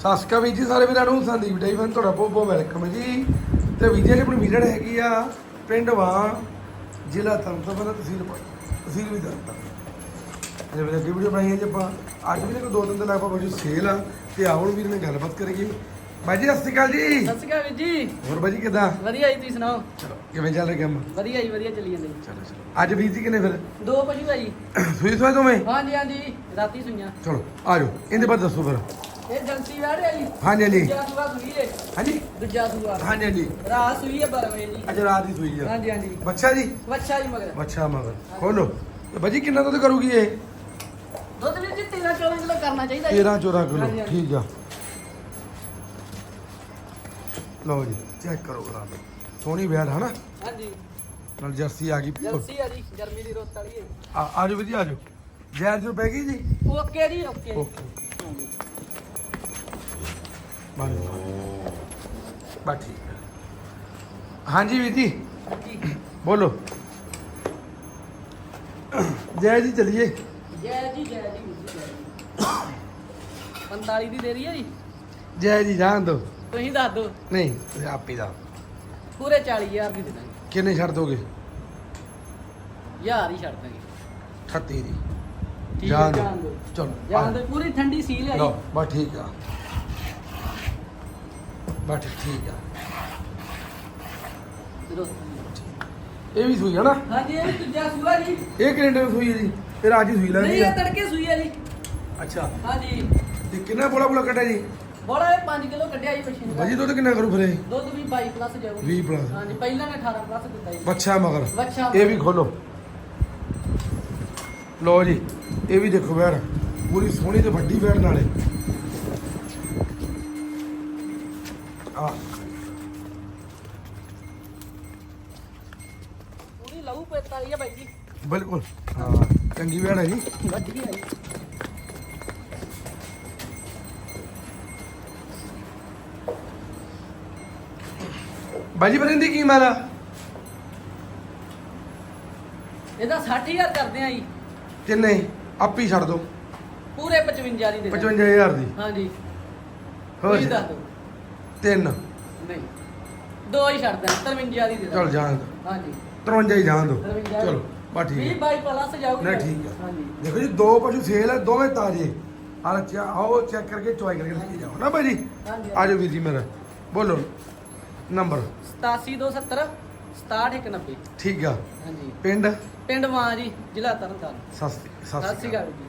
ਸਤਿ ਸ਼੍ਰੀ ਅਕਾਲ ਵੀਰ ਜੀ ਸਾਰੇ ਵੀਰਾਂ ਨੂੰ ਸੰਦੀਪ ਡਾਈ ਫਨ ਤੁਹਾਡਾ ਬਹੁਤ ਬਹੁਤ ਵੈਲਕਮ ਹੈ ਜੀ। ਤੇ ਵੀਰ ਜੀ ਆਪਣੀ ਵੀਰੜ ਹੈਗੀ ਆ ਪਿੰਡ ਵਾਂ ਜ਼ਿਲ੍ਹਾ ਤਰਨਤਾਰਨ ਤਹਿਸੀਲ ਤਹਿਸੀਲ ਵੀ ਤਰਨਤਾਰਨ ਜੇ ਵੀਰੇ ਅੱਗੇ ਵੀਡੀਓ ਬਣਾਈ ਹੈ ਜੀ ਆਪਾਂ ਅੱਜ ਵੀ ਨੇ ਕੋਈ ਦੋ ਦਿਨ ਦਾ ਲਗਭਗ ਜੋ ਸੇਲ ਆ ਤੇ ਆਓ ਹੁਣ ਵੀਰ ਨੇ ਗੱਲਬਾਤ ਕਰੀਏ। ਬਾਈ ਜੀ ਸਤਿ ਸ਼੍ਰੀ ਅਕਾਲ ਜੀ। ਸਤਿ ਸ਼੍ਰੀ ਅਕਾਲ ਵੀਰ ਜੀ। ਹੋਰ ਬਾਈ ਜੀ ਕਿਦਾਂ? ਵਧੀਆ ਜੀ ਤੁਸੀਂ ਸੁਣਾਓ? ਚਲੋ ਕਿਵੇਂ ਚੱਲ ਰਿਹਾ ਕੰਮ? ਵਧੀਆ ਜੀ ਵਧੀਆ ਚੱਲੀ ਜਾਂਦੇ। ਚਲੋ ਚਲੋ। ਅੱਜ ਵੀਰ ਜੀ ਕਿਨੇ ਫਿਰ? ਦੋ ਪਸ਼ੂ ਆ ਜੀ ਸੂਈ ਸੂਈ ਦੋਵੇਂ? ਹਾਂਜੀ ਹਾਂਜੀ ਰਾਤੀ ਸੁਈਆਂ। ਚਲੋ ਆ ਜਾਓ। ਇਹਦੇ ਬਾਰੇ ਦੱਸੋ ਫਿਰ। ਇਹ ਜੰਸੀ ਵਾੜੇ ਆ ਜੀ। ਹਾਂਜੀ ਹਾਂਜੀ। ਦੂਜਾ ਸੂਆ ਸੂਈ ਹੈ ਹਾਂਜੀ। ਦੂਜਾ ਸੂਆ। ਹਾਂਜੀ ਹਾਂਜੀ। ਰਾਤ ਸੂਈ ਹੈ 12 ਵਜੇ ਜੀ। ਅੱਜ ਰਾਤ ਦੀ ਸੂਈ ਆ। ਹਾਂਜੀ ਹਾਂਜੀ। ਬੱਚਾ ਜੀ? ਵੱਛਾ ਜੀ ਮਗਰ। ਅੱਛਾ ਮਗਰ। ਖੋਲੋ। ਤੇ ਬਾਜੀ ਕਿੰਨਾ ਦੁੱਧ ਕਰੂਗੀ ਇਹ? ਦੁੱਧ ਵੀਰ ਜੀ 13 14 ਕਿਲੋ ਕਰਨਾ ਚਾਹੀਦਾ ਜੀ। 13 14 ਕਿਲੋ। ਹਾਂਜੀ, ਹਾਂਜੀ। ਠੀਕ ਆ। ਲਓ ਜੀ ਚੈੱਕ ਕਰੋ ਸੋਹਣੀ ਬੈੜ ਹਨਾ ਹਾਂਜੀ। ਨਾਲ ਜਰਸੀ ਆ ਗਈ। ਪਿਓਰ ਆ ਜੀ ਗਰਮੀ ਦੀ ਰੋਤ ਵਾਲੀ ਹੈ ਆ ਆ ਜਾਓ ਵਧੀਆ ਆ ਜਾਓ। ਜੈਰ ਜੋ ਪੈ ਗਈ ਜੀ? ਓਕੇ ਜੀ ਓਕੇ। ਓਕੇ। ਬਣ ਬਾ ਠੀਕ ਹੈ। ਹਾਂਜੀ ਵੀਰ ਜੀ। ਬੋਲੋ। ਜੈ ਜੀ ਚਲਿਏ। ਜੈ ਜੀ ਜੈ ਜੀ ਵੀਰ ਜੀ, ਜੈ ਜੀ। 45 ਦੀ ਦੇ ਰਹੀ ਹੈ ਜੀ? ਜੈ ਜੀ ਜਾਣ ਦੋ। ਤੁਸੀਂ ਦੱਸ ਦਿਓ। ਨਹੀਂ ਤੁਸੀਂ ਆਪ ਹੀ ਦਾ ਪੂਰੇ 40000 ਦੀ ਦੇ ਦਾਂਗੇ। ਕਿੰਨੇ ਛੱਡ ਦੋਗੇ? ਯਾਰ ਹੀ ਛੱਡ ਦਾਂਗੇ। 38 ਦੀ। ਠੀਕ ਹੈ ਜਾਣ ਦਿਓ। ਜਾਣ ਦਿਓ ਚਲੋ ਜਾਣ ਦੇ। ਪੂਰੀ ਠੰਡੀ ਸੀਲ ਹੈ ਲਓ ਠੀਕ ਆ। ਬਸ ਠੀਕ ਆ। ਇਹ ਵੀ ਸੂਈ ਹੈ ਨਾ? ਹਾਂਜੀ ਇਹ ਦੂਜਾ ਸੂਆ ਜੀ। ਇਹ ਕੈਨੇਡਾ ਦੀ ਸੂਈ ਹੈ ਜੀ? ਇਹ ਰਾਜੀ ਸੂਈ ਨਹੀਂ ਲੈਣੀ ਇਹ ਆ। ਤੜਕੇ ਸੂਈ ਹੈ ਜੀ। ਅੱਛਾ। ਹਾਂਜੀ। ਤੇ ਕਿੰਨਾ ਬੋਲਾ ਬੋਲਾ ਕੱਟਿਆ ਜੀ? ਬੜਾ ਇਹ 5 ਕਿਲੋ ਕੱਢਿਆ ਜੀ ਮਸ਼ੀਨ ਭਾਜੀ ਦੁੱਧ ਕਿੰਨਾ ਕਰੂ ਫਿਰ ਇਹ? ਦੁੱਧ ਵੀ 22 ਪਲੱਸ ਜਾਊ। 20 plus। ਹਾਂਜੀ ਪਹਿਲਾਂ ਨੇ 18 ਪਲੱਸ ਦਿੱਤਾ ਜੀ। ਬੱਚਾ ਮਗਰ। ਬੱਚਾ ਇਹ ਵੀ ਖੋਲੋ। ਲਓ ਜੀ ਇਹ ਵੀ ਦੇਖੋ ਬੈੜ ਪੂਰੀ ਸੋਹਣੀ ਤੇ ਵੱਡੀ ਬੈੜ ਨਾਲੇ। ਪੂਰੀ ਲਹੂ ਪੇਤਾ ਵਾਲੀ ਹੈ ਬਾਈ ਜੀ। ਬਿਲਕੁਲ ਹਾਂ ਚੰਗੀ ਬੈੜ ਹੈ ਜੀ। ਵੱਡੀ ਹੈ ਜੀ। ਬਾਜੀ ਬਰਿੰਦੀ ਕੀ ਮਾਰਾ ਇਹਦਾ 60000 ਕਰਦੇ ਆ ਜੀ। ਕਿੰਨੇ? ਆਪੀ ਛੱਡ ਦੋ। ਪੂਰੇ 55 ਦੀ ਦੇ ਦਾਂਗੇ। 55000 ਦੀ। ਹਾਂਜੀ। ਹੋਰ ਤੁਸੀਂ ਦੱਸ ਦਿਓ। ਤਿੰਨ। ਨਹੀਂ। ਦੋ ਹੀ ਛੱਡ ਦਾਂ 53 ਦੀ ਦੇ ਦਾਂਗੇ। ਚਲ ਜਾਣ ਦੋ। ਹਾਂਜੀ। 53 ਹੀ ਜਾਣ ਦੋ। 53 ਚਲੋ ਬਾ ਠੀਕ 20 ਹੈ 22 ਪਲੱਸ ਜਾਊਗੀ ਨਾ ਠੀਕ ਹੈ ਹਾਂਜੀ। ਦੇਖੋ ਜੀ ਦੋ ਪਸ਼ੂ ਸੇਲ ਹੈ ਦੋਵੇਂ ਤਾਜ਼ੇ। ਆਹ ਚਾ ਆਓ ਚੈੱਕ ਕਰਕੇ ਚੁਆਈ ਕਰਕੇ ਲੈ ਕੇ ਜਾਓ। ਨਾ ਭਾਜੀ ਹਾਂਜੀ। ਆ ਜਾਓ ਵੀਰ ਜੀ ਮੇਰਾ। ਬੋਲੋ। ਨੰਬਰ। 87270 6190 ਠੀਕ ਆ। ਹਾਂਜੀ। ਪਿੰਡ? ਪਿੰਡ ਮਾਂ ਜੀ ਜ਼ਿਲ੍ਹਾ ਤਰਨਤਾਰਨ। ਸਤਿ ਸ੍ਰੀ ਸਤਿ ਸ਼੍ਰੀ ਅਕਾਲ ਜੀ।